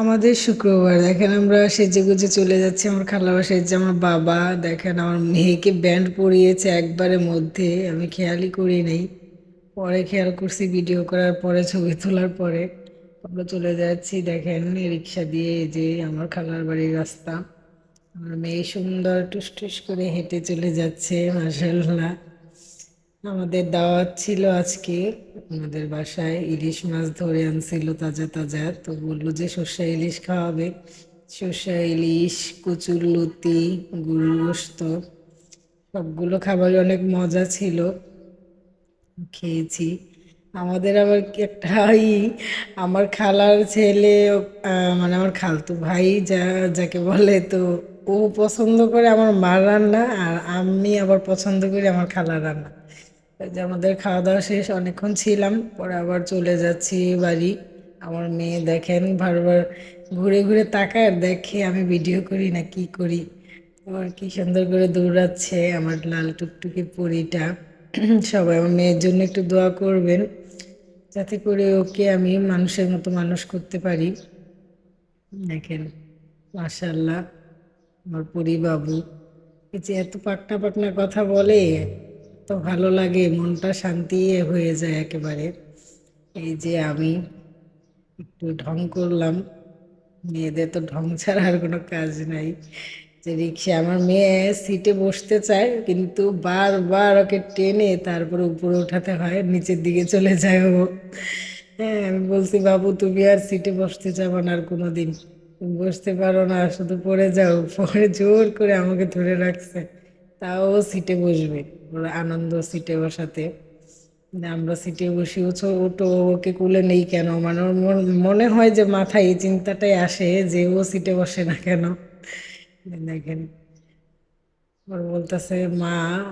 আমাদের শুক্রবার, দেখেন আমরা সেজে গুজে চলে যাচ্ছি, আমার খালা বাসায় যে আমার বাবা, দেখেন আমার মেয়েকে ব্যান্ড পরিয়েছে একবারের মধ্যে, আমি খেয়ালই করি নাই। পরে খেয়াল করছি ভিডিও করার পরে, ছবি তোলার পরে। আমরা চলে যাচ্ছি, দেখেন রিক্সা দিয়ে যে আমার খালার বাড়ির রাস্তা। আমার মেয়ে সুন্দর টুস টুস করে হেঁটে চলে যাচ্ছে মাসাল্লাহ আমাদের দাওয়াত ছিল আজকে। আমাদের বাসায় ইলিশ মাছ ধরে আনছিল তাজা তাজা। তো বলল যে সর্ষে ইলিশ খাওয়াবে। সর্ষে ইলিশ, কচুর লতি গোস্ত, সবগুলো খাবারই অনেক মজা ছিল। খেয়েছি। আমাদের আবার একটা আমার খালার ছেলে মানে আমার খালতু ভাই যা, যাকে বলে, তো ও পছন্দ করে আমার মার রান্না আর আমি আবার পছন্দ করি আমার খালার রান্না। যে আমাদের খাওয়া দাওয়া শেষ, অনেকক্ষণ ছিলাম, পরে আবার চলে যাচ্ছি বাড়ি। আমার মেয়ে দেখেন, বারবার ঘুরে ঘুরে তাকায়, দেখে আমি ভিডিও করি না কি করি। আবার কি সুন্দর করে দৌড়াচ্ছে আমার লাল টুকটুকি পরিটা। সবাই আমার মেয়ের জন্য একটু দোয়া করবেন, যাতে করে ওকে আমি মানুষের মতো মানুষ করতে পারি। দেখেন মাশাল্লাহ আমার পরিবাবু। এই যে এত পাকনা পাকনা কথা বলে তো ভালো লাগে, মনটা শান্তি হয়ে যায় একেবারে। এই যে আমি একটু ঢং করলাম, মেয়েদের তো ঢং ছাড়া আর কোনো কাজ নাই। যে রিক্সা, আমার মেয়ে সিটে বসতে চায়, কিন্তু বারবার ওকে টেনে তারপরে উপরে উঠাতে হয়, নিচের দিকে চলে যায় ও। হ্যাঁ আমি বলছি, বাবু, তুমি আর সিটে বসতে যাব না আর কোনো দিন বসতে পারো না, শুধু পড়ে যাও। পরে জোর করে আমাকে ধরে রাখছে। তাও সিটে বসবে, ওর আনন্দ সিটে বসাতে। আমরা সিটে বসি ওছো ওটো ওকে কুলে নেই কেন? মানে ওর মন- মনে হয় যে মাথায় এই চিন্তাটাই আসে যে ও সিটে বসে না কেন? দেখেন, ওর বলতেছে, মা,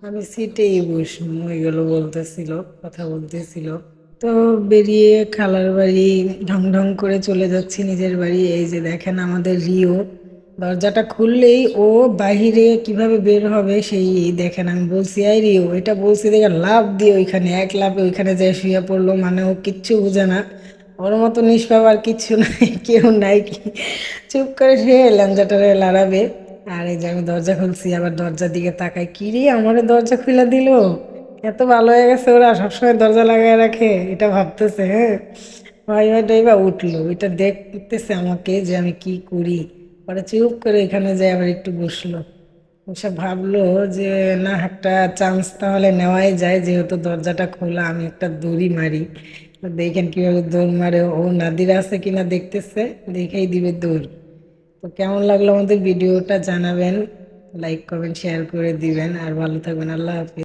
আমি সিটেই বসবো এগুলো বলতেছিল, কথা বলতেছিল। তো বেরিয়ে খালার বাড়ি ঢং ঢং করে চলে যাচ্ছি নিজের বাড়ি। এই যে দেখেন আমাদের রিও। দরজাটা খুললেই ও বাহিরে কীভাবে বের হবে সেই দেখেন, আমি বলছি, আই রিও এটা বলছি দেখে লাভ দিয়ে ওইখানে, এক লাভে ওইখানে যায় শুয়ে পড়ল মানে ও কিচ্ছু বুঝে না। ওর মতো নিষ্পাপ আর কিচ্ছু নাই, কেউ নাই। কি চুপ করে সে ল্যাঞ্জাটারে লাড়াবে আর এই যে আমি দরজা খুলছি, আবার দরজার দিকে তাকাই, কি রে আমারে দরজা খুলে দিল? এত ভালো হয়ে গেছে ওরা, সবসময় দরজা লাগায় রাখে? এটা ভাবতেছে হ্যাঁ। ভাই ভাই, উঠল। এটা দেখতেছে আমাকে যে আমি কি করি। পরে চুপ করে এখানে যাই আবার একটু বসল। সে ভাবলো যে, না, একটা চান্স তাহলে নেওয়াই যায়। যেহেতু দরজাটা খোলা, আমি একটা দড়ি মারি। দেখেন কীভাবে দৌড় মারে। ও নাদিরা আছে কিনা দেখতেছে, দেখেই দিবে দৌড়। তো কেমন লাগল আমাদের ভিডিওটা জানাবেন, লাইক, কমেন্ট, শেয়ার করে দিবেন। আর ভালো থাকবেন, আল্লাহ হাফিজ।